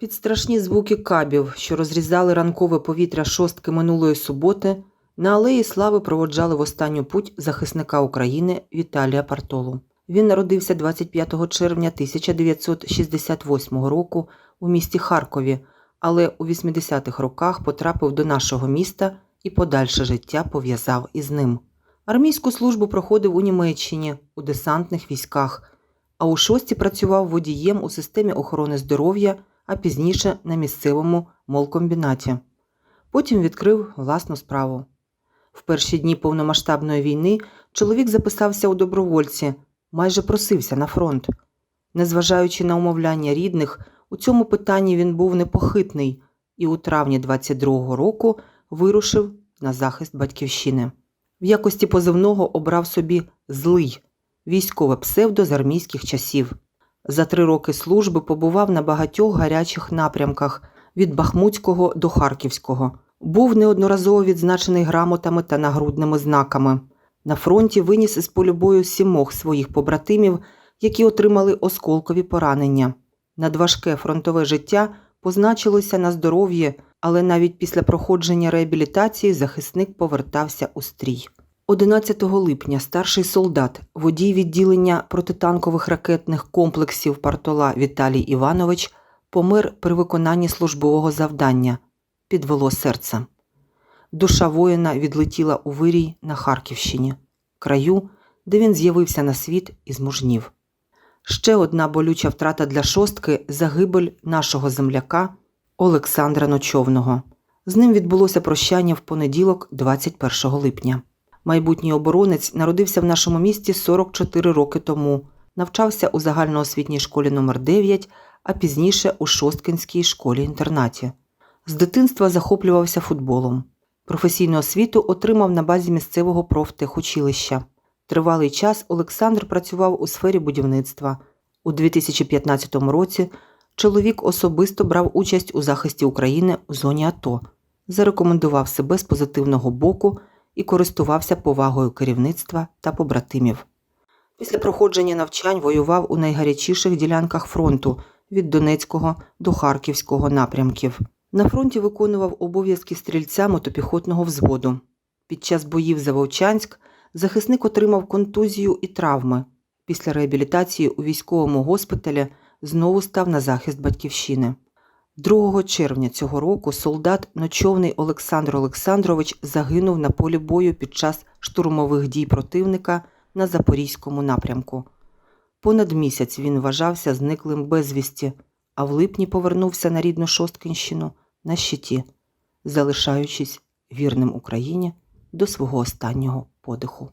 Під страшні звуки кабів, що розрізали ранкове повітря шостки минулої суботи, на алеї Слави проводжали в останню путь захисника України Віталія Партолу. Він народився 25 червня 1968 року у місті Харкові, але у 80-х роках потрапив до нашого міста і подальше життя пов'язав із ним. Армійську службу проходив у Німеччині у десантних військах, а у шості працював водієм у системі охорони здоров'я, а пізніше на місцевому молкомбінаті. Потім відкрив власну справу. В перші дні повномасштабної війни чоловік записався у добровольці, майже просився на фронт. Незважаючи на умовляння рідних, у цьому питанні він був непохитний і у травні 22-го року вирушив на захист батьківщини. В якості позивного обрав собі злий військове псевдо з армійських часів. За три роки служби побував на багатьох гарячих напрямках від Бахмутського до Харківського. Був неодноразово відзначений грамотами та нагрудними знаками. На фронті виніс із полю бою сімох своїх побратимів, які отримали осколкові поранення. Надважке фронтове життя позначилося на здоров'ї, але навіть після проходження реабілітації захисник повертався у стрій. 11 липня старший солдат, водій відділення протитанкових ракетних комплексів Партола Віталій Іванович помер при виконанні службового завдання. Підвело серце. Душа воїна відлетіла у вирій на Харківщині, краю, де він з'явився на світ і змужнів. Ще одна болюча втрата для шостки загибель нашого земляка Олександра Ночовного. З ним відбулося прощання в понеділок, 21 липня. Майбутній оборонець народився в нашому місті 44 роки тому, навчався у загальноосвітній школі номер 9 а пізніше у Шосткинській школі-інтернаті. З дитинства захоплювався футболом. Професійну освіту отримав на базі місцевого профтехучилища. Тривалий час Олександр працював у сфері будівництва. У 2015 році чоловік особисто брав участь у захисті України у зоні АТО, зарекомендував себе з позитивного боку і користувався повагою керівництва та побратимів. Після проходження навчань воював у найгарячіших ділянках фронту від Донецького до Харківського напрямків. На фронті виконував обов'язки стрільця мотопіхотного взводу. Під час боїв за Вовчанськ захисник отримав контузію і травми. Після реабілітації у військовому госпіталі знову став на захист батьківщини. 2 червня цього року солдат ночовний Олександр Олександрович загинув на полі бою під час штурмових дій противника на Запорізькому напрямку. Понад місяць він вважався зниклим безвісті, а в липні повернувся на рідну Шосткинщину на щиті, залишаючись вірним Україні до свого останнього подиху.